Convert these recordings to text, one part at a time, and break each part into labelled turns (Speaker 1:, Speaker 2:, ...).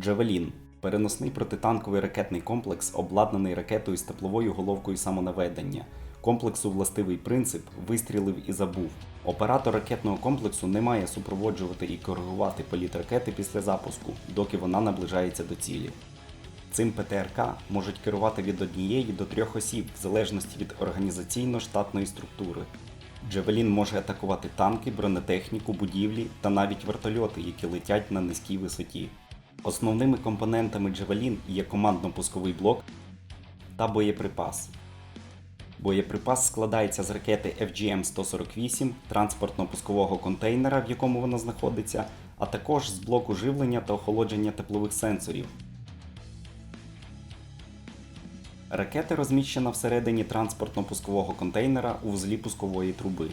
Speaker 1: Джавелін переносний протитанковий ракетний комплекс, обладнаний ракетою з тепловою головкою самонаведення. Комплексу властивий принцип вистрілив і забув. Оператор ракетного комплексу не має супроводжувати і коригувати політ ракети після запуску, доки вона наближається до цілі. Цим ПТРК можуть керувати від однієї до трьох осіб в залежності від організаційно-штатної структури. Джевелін може атакувати танки, бронетехніку, будівлі та навіть вертольоти, які летять на низькій висоті. Основними компонентами Джевелін є командно-пусковий блок та боєприпас. Боєприпас складається з ракети FGM-148, транспортно-пускового контейнера, в якому вона знаходиться, а також з блоку живлення та охолодження теплових сенсорів. Ракета розміщена всередині транспортно-пускового контейнера у вузлі пускової труби.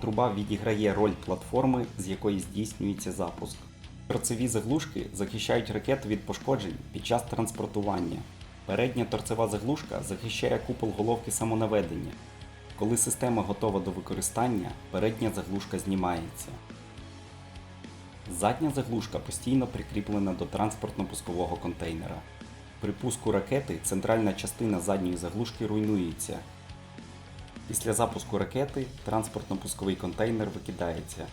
Speaker 1: Труба відіграє роль платформи, з якої здійснюється запуск. Торцеві заглушки захищають ракету від пошкоджень під час транспортування. Передня торцева заглушка захищає купол головки самонаведення. Коли система готова до використання, передня заглушка знімається. Задня заглушка постійно прикріплена до транспортно-пускового контейнера. При пуску ракети центральна частина задньої заглушки руйнується. Після запуску ракети транспортно-пусковий контейнер викидається.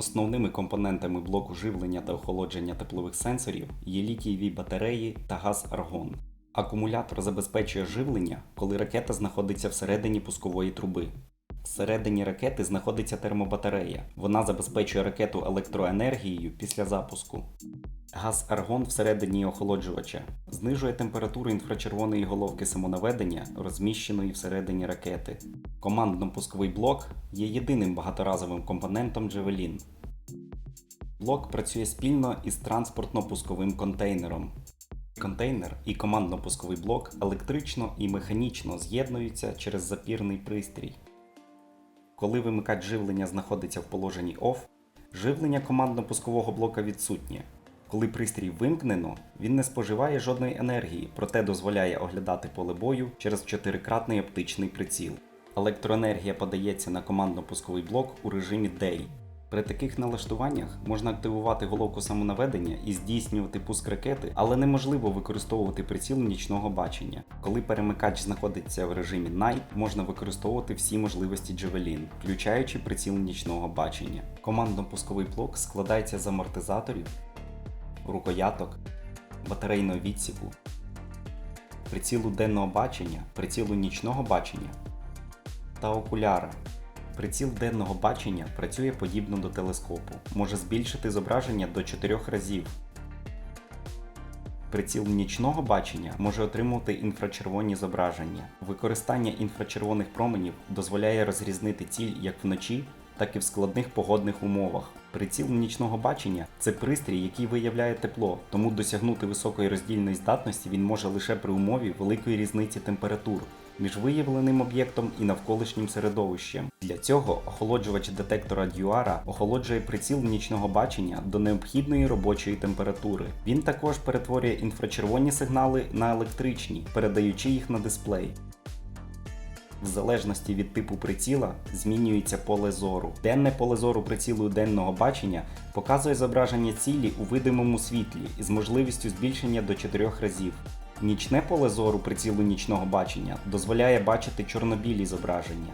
Speaker 1: Основними компонентами блоку живлення та охолодження теплових сенсорів є літієві батареї та газ аргон. Акумулятор забезпечує живлення, коли ракета знаходиться всередині пускової труби. Всередині ракети знаходиться термобатарея. Вона забезпечує ракету електроенергією після запуску. Газ аргон всередині охолоджувача знижує температуру інфрачервоної головки самонаведення, розміщеної всередині ракети. Командно-пусковий блок є єдиним багаторазовим компонентом Джевелін. Блок працює спільно із транспортно-пусковим контейнером. Контейнер і командно-пусковий блок електрично і механічно з'єднуються через запірний пристрій. Коли вимикач живлення знаходиться в положенні OFF, живлення командно-пускового блока відсутнє. Коли пристрій вимкнено, він не споживає жодної енергії, проте дозволяє оглядати поле бою через чотирикратний оптичний приціл. Електроенергія подається на командно-пусковий блок у режимі Day. При таких налаштуваннях можна активувати головку самонаведення і здійснювати пуск ракети, але неможливо використовувати приціл нічного бачення. Коли перемикач знаходиться в режимі Night, можна використовувати всі можливості Javelin, включаючи приціл нічного бачення. Командно-пусковий блок складається з амортизаторів, рукояток, батарейного відсіку, прицілу денного бачення, прицілу нічного бачення та окуляра. Приціл денного бачення працює подібно до телескопу, може збільшити зображення до 4 разів. Приціл нічного бачення може отримувати інфрачервоні зображення. Використання інфрачервоних променів дозволяє розрізнити ціль як вночі, так і в складних погодних умовах. Приціл нічного бачення це пристрій, який виявляє тепло, тому досягнути високої роздільної здатності він може лише при умові великої різниці температур між виявленим об'єктом і навколишнім середовищем. Для цього охолоджувач детектора Дюара охолоджує приціл нічного бачення до необхідної робочої температури. Він також перетворює інфрачервоні сигнали на електричні, передаючи їх на дисплей. В залежності від типу приціла змінюється поле зору. Денне поле зору прицілу денного бачення показує зображення цілі у видимому світлі із можливістю збільшення до 4 разів. Нічне поле зору прицілу нічного бачення дозволяє бачити чорнобілі зображення.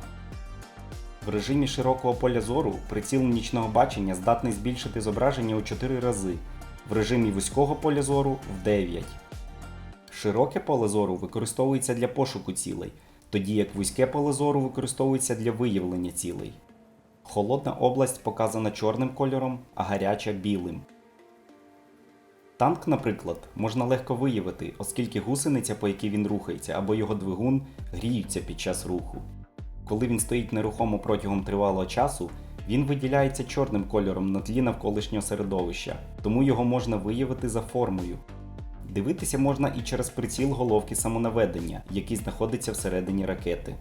Speaker 1: В режимі широкого поля зору приціл нічного бачення здатний збільшити зображення у 4 рази, в режимі вузького поля зору в 9. Широке поле зору використовується для пошуку цілей, тоді як вузьке поле зору використовується для виявлення цілей. Холодна область показана чорним кольором, а гаряча білим. Танк, наприклад, можна легко виявити, оскільки гусениця, по якій він рухається, або його двигун гріються під час руху. Коли він стоїть нерухомо протягом тривалого часу, він виділяється чорним кольором на тлі навколишнього середовища, тому його можна виявити за формою. Дивитися можна і через приціл головки самонаведення, який знаходиться всередині ракети.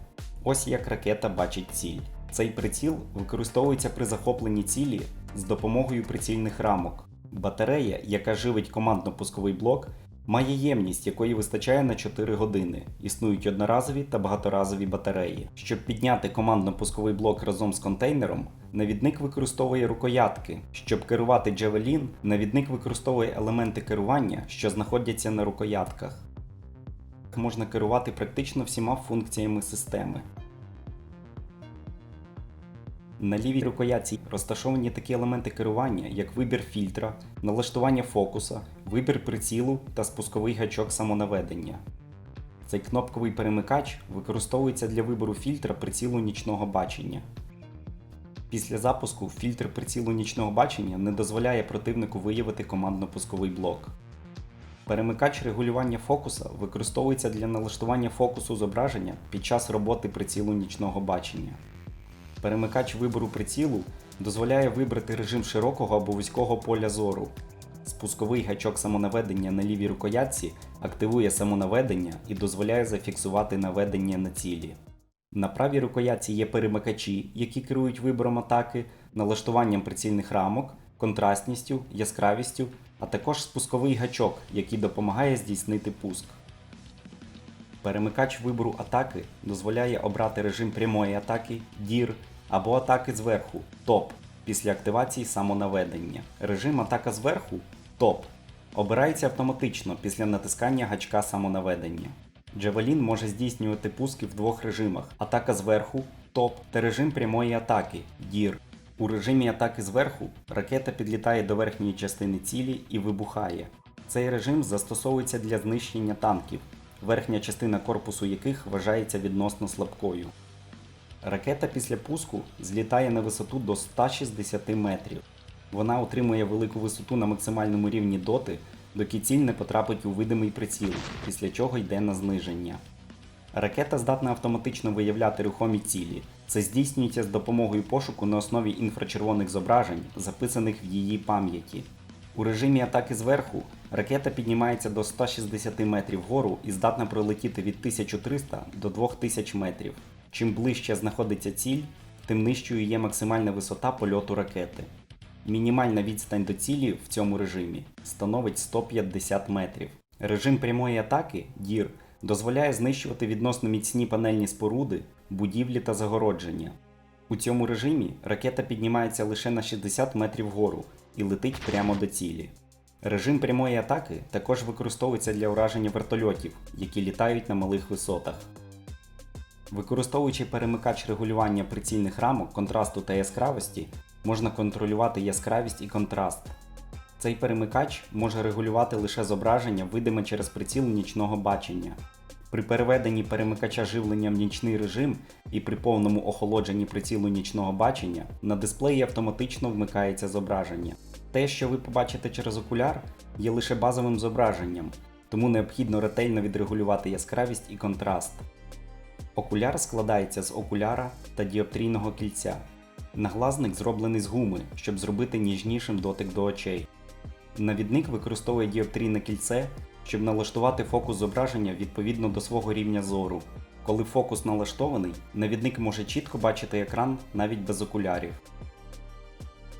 Speaker 1: Ось як ракета бачить ціль. Цей приціл використовується при захопленні цілі з допомогою прицільних рамок. Батарея, яка живить командно-пусковий блок, Має ємність, якої вистачає на 4 години. Існують одноразові та багаторазові батареї. Щоб підняти командно-пусковий блок разом з контейнером, навідник використовує рукоятки. Щоб керувати Javelin, навідник використовує елементи керування, що знаходяться на рукоятках. Можна керувати практично всіма функціями системи. На лівій рукоятці розташовані такі елементи керування, як вибір фільтра, налаштування фокуса, вибір прицілу та спусковий гачок самонаведення. Цей кнопковий перемикач використовується для вибору фільтра прицілу нічного бачення. Після запуску фільтр прицілу нічного бачення не дозволяє противнику виявити командно-пусковий блок. Перемикач регулювання фокуса використовується для налаштування фокусу зображення під час роботи прицілу нічного бачення. Перемикач вибору прицілу дозволяє вибрати режим широкого або вузького поля зору. Спусковий гачок самонаведення на лівій рукоятці активує самонаведення і дозволяє зафіксувати наведення на цілі. На правій рукоятці є перемикачі, які керують вибором атаки, налаштуванням прицільних рамок, контрастністю, яскравістю, а також спусковий гачок, який допомагає здійснити пуск. Перемикач вибору атаки дозволяє обрати режим прямої атаки, дір або атаки зверху топ після активації самонаведення. Режим атака зверху топ обирається автоматично після натискання гачка самонаведення. Javelin може здійснювати пуски в двох режимах: атака зверху топ та режим прямої атаки дір. У режимі атаки зверху ракета підлітає до верхньої частини цілі і вибухає. Цей режим застосовується для знищення танків, верхня частина корпусу яких вважається відносно слабкою. Ракета після пуску злітає на висоту до 160 метрів. Вона отримує велику висоту на максимальному рівні доти, доки ціль не потрапить у видимий приціл, після чого йде на зниження. Ракета здатна автоматично виявляти рухомі цілі. Це здійснюється з допомогою пошуку на основі інфрачервоних зображень, записаних в її пам'яті. У режимі атаки зверху ракета піднімається до 160 метрів вгору і здатна пролетіти від 1300 до 2000 метрів. Чим ближче знаходиться ціль, тим нижчою є максимальна висота польоту ракети. Мінімальна відстань до цілі в цьому режимі становить 150 метрів. Режим прямої атаки дір дозволяє знищувати відносно міцні панельні споруди, будівлі та загородження. У цьому режимі ракета піднімається лише на 60 метрів вгору і летить прямо до цілі. Режим прямої атаки також використовується для ураження вертольотів, які літають на малих висотах. Використовуючи перемикач регулювання прицільних рамок, контрасту та яскравості, можна контролювати яскравість і контраст. Цей перемикач може регулювати лише зображення, видиме через приціл нічного бачення. При переведенні перемикача живлення в нічний режим і при повному охолодженні прицілу нічного бачення на дисплеї автоматично вмикається зображення. Те, що ви побачите через окуляр, є лише базовим зображенням, тому необхідно ретельно відрегулювати яскравість і контраст. Окуляр складається з окуляра та діоптрійного кільця. Наглазник зроблений з гуми, щоб зробити ніжнішим дотик до очей. Навідник використовує діоптрійне кільце, щоб налаштувати фокус зображення відповідно до свого рівня зору. Коли фокус налаштований, навідник може чітко бачити екран навіть без окулярів.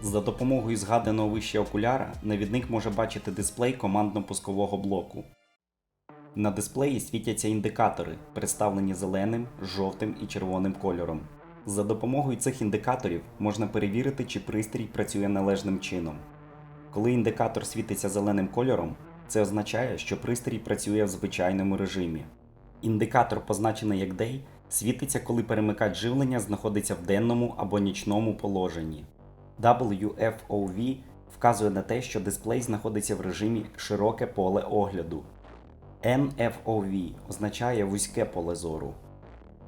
Speaker 1: За допомогою згаданого вище окуляра навідник може бачити дисплей командно-пускового блоку. На дисплеї світяться індикатори, представлені зеленим, жовтим і червоним кольором. За допомогою цих індикаторів можна перевірити, чи пристрій працює належним чином. Коли індикатор світиться зеленим кольором, це означає, що пристрій працює в звичайному режимі. Індикатор, позначений як Day, світиться, коли перемикач живлення знаходиться в денному або нічному положенні. WFOV вказує на те, що дисплей знаходиться в режимі широке поле огляду. NFOV означає вузьке поле зору.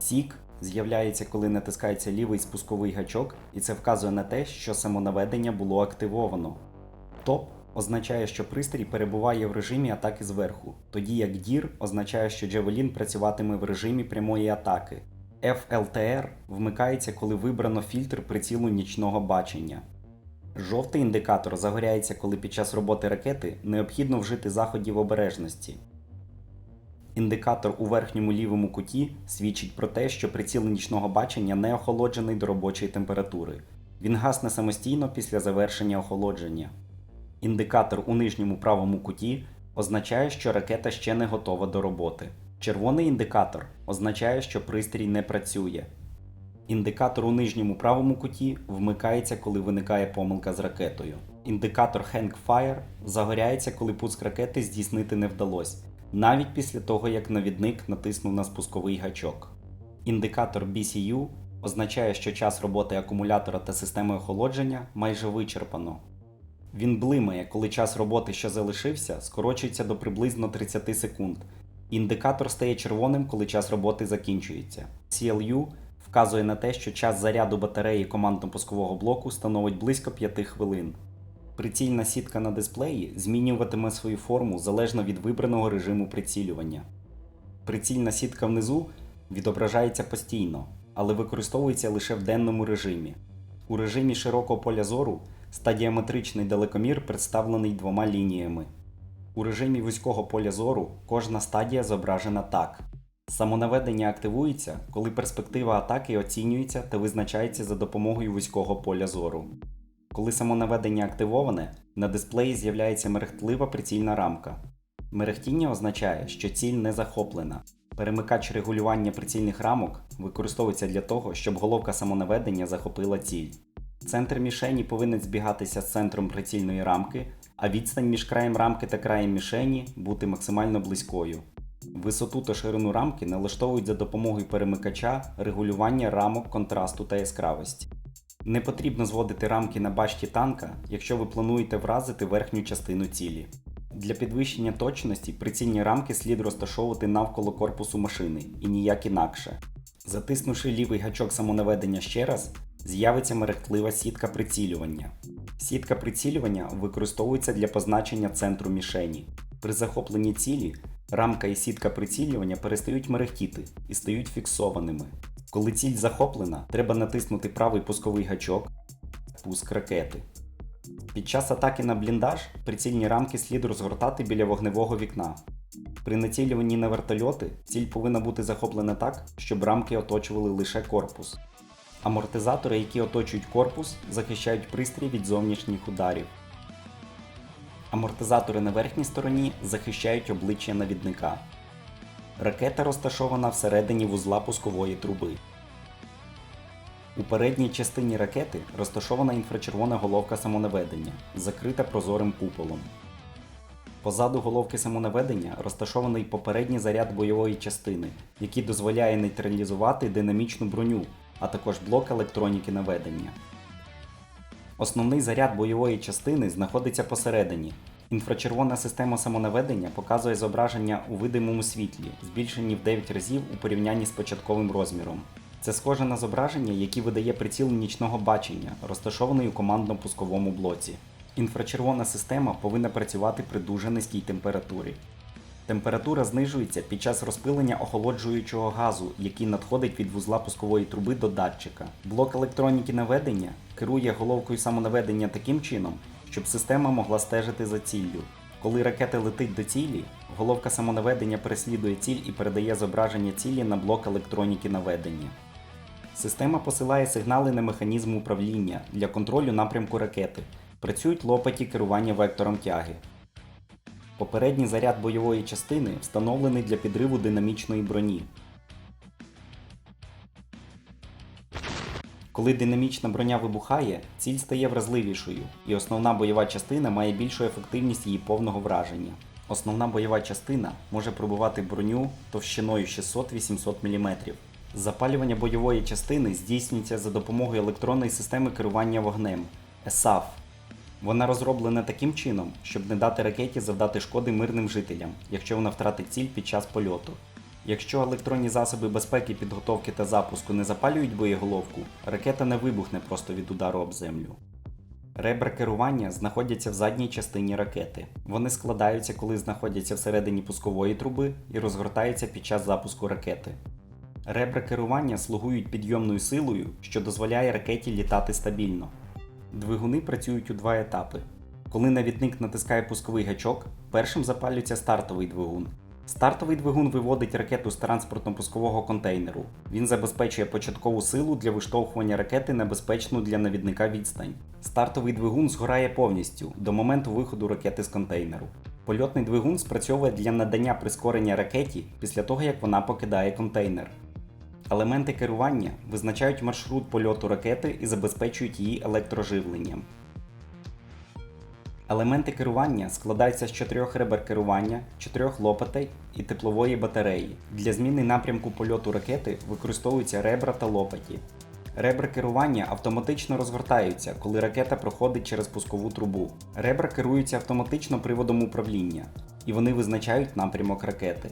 Speaker 1: SIG з'являється, коли натискається лівий спусковий гачок, і це вказує на те, що самонаведення було активовано. TOP означає, що пристрій перебуває в режимі атаки зверху, тоді як DIR означає, що Javelin працюватиме в режимі прямої атаки. FLTR вмикається, коли вибрано фільтр прицілу нічного бачення. Жовтий індикатор загоряється, коли під час роботи ракети необхідно вжити заходів обережності. Індикатор у верхньому лівому куті свідчить про те, що приціл нічного бачення не охолоджений до робочої температури. Він гасне самостійно після завершення охолодження. Індикатор у нижньому правому куті означає, що ракета ще не готова до роботи. Червоний індикатор означає, що пристрій не працює. Індикатор у нижньому правому куті вмикається, коли виникає помилка з ракетою. Індикатор Hang Fire загоряється, коли пуск ракети здійснити не вдалося, навіть після того, як навідник натиснув на спусковий гачок. Індикатор BCU означає, що час роботи акумулятора та системи охолодження майже вичерпано. Він блимає, коли час роботи, що залишився, скорочується до приблизно 30 секунд. Індикатор стає червоним, коли час роботи закінчується. CLU вказує на те, що час заряду батареї командно-пускового блоку становить близько 5 хвилин. Прицільна сітка на дисплеї змінюватиме свою форму залежно від вибраного режиму прицілювання. Прицільна сітка внизу відображається постійно, але використовується лише в денному режимі. У режимі широкого поля зору стадіометричний далекомір представлений двома лініями. У режимі вузького поля зору кожна стадія зображена так. Самонаведення активується, коли перспектива атаки оцінюється та визначається за допомогою вузького поля зору. Коли самонаведення активоване, на дисплеї з'являється мерехтлива прицільна рамка. Мерехтіння означає, що ціль не захоплена. Перемикач регулювання прицільних рамок використовується для того, щоб головка самонаведення захопила ціль. Центр мішені повинен збігатися з центром прицільної рамки, а відстань між краєм рамки та краєм мішені бути максимально близькою. Висоту та ширину рамки налаштовують за допомогою перемикача регулювання рамок контрасту та яскравості. Не потрібно зводити рамки на башті танка, якщо ви плануєте вразити верхню частину цілі. Для підвищення точності прицільні рамки слід розташовувати навколо корпусу машини і ніяк інакше. Затиснувши лівий гачок самонаведення ще раз, з'явиться мерехтлива сітка прицілювання. Сітка прицілювання використовується для позначення центру мішені. При захопленні цілі рамка і сітка прицілювання перестають мерехтіти і стають фіксованими. Коли ціль захоплена, треба натиснути правий пусковий гачок, пуск ракети. Під час атаки на бліндаж прицільні рамки слід розгортати біля вогневого вікна. При націлюванні на вертольоти ціль повинна бути захоплена так, щоб рамки оточували лише корпус. Амортизатори, які оточують корпус, захищають пристрій від зовнішніх ударів. Амортизатори на верхній стороні захищають обличчя навідника. Ракета розташована всередині вузла пускової труби. У передній частині ракети розташована інфрачервона головка самонаведення, закрита прозорим куполом. Позаду головки самонаведення розташований попередній заряд бойової частини, який дозволяє нейтралізувати динамічну броню, а також блок електроніки наведення. Основний заряд бойової частини знаходиться посередині. Інфрачервона система самонаведення показує зображення у видимому світлі, збільшені в 9 разів у порівнянні з початковим розміром. Це схоже на зображення, яке видає приціл нічного бачення, розташований у командно-пусковому блоці. Інфрачервона система повинна працювати при дуже низькій температурі. Температура знижується під час розпилення охолоджуючого газу, який надходить від вузла пускової труби до датчика. Блок електроніки наведення керує головкою самонаведення таким чином, щоб система могла стежити за ціллю. Коли ракета летить до цілі, головка самонаведення переслідує ціль і передає зображення цілі на блок електроніки наведення. Система посилає сигнали на механізм управління для контролю напрямку ракети. Працюють лопаті керування вектором тяги. Попередній заряд бойової частини встановлений для підриву динамічної броні. Коли динамічна броня вибухає, ціль стає вразливішою, і основна бойова частина має більшу ефективність її повного враження. Основна бойова частина може пробивати броню товщиною 600-800 мм. Запалювання бойової частини здійснюється за допомогою електронної системи керування вогнем ESAF. Вона розроблена таким чином, щоб не дати ракеті завдати шкоди мирним жителям, якщо вона втратить ціль під час польоту. Якщо електронні засоби безпеки підготовки та запуску не запалюють боєголовку, ракета не вибухне просто від удару об землю. Ребра керування знаходяться в задній частині ракети. Вони складаються, коли знаходяться всередині пускової труби і розгортаються під час запуску ракети. Ребра керування слугують підйомною силою, що дозволяє ракеті літати стабільно. Двигуни працюють у два етапи. Коли навідник натискає пусковий гачок, першим запалюється стартовий двигун. Стартовий двигун виводить ракету з транспортно-пускового контейнеру. Він забезпечує початкову силу для виштовхування ракети на безпечну для навідника відстань. Стартовий двигун згорає повністю до моменту виходу ракети з контейнеру. Польотний двигун спрацьовує для надання прискорення ракеті після того, як вона покидає контейнер. Елементи керування визначають маршрут польоту ракети і забезпечують її електроживленням. Елементи керування складаються з чотирьох ребер керування, чотирьох лопатей і теплової батареї. Для зміни напрямку польоту ракети використовуються ребра та лопаті. Ребра керування автоматично розгортаються, коли ракета проходить через пускову трубу. Ребра керуються автоматично приводом управління, і вони визначають напрямок ракети.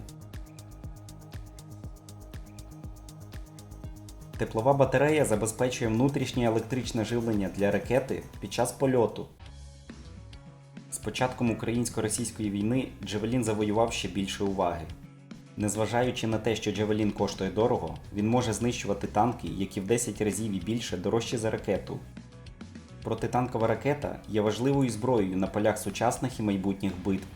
Speaker 1: Теплова батарея забезпечує внутрішнє електричне живлення для ракети під час польоту. З початком українсько-російської війни Джевелін завоював ще більше уваги. Незважаючи на те, що Джевелін коштує дорого, він може знищувати танки, які в 10 разів і більше дорожчі за ракету. Протитанкова ракета є важливою зброєю на полях сучасних і майбутніх битв.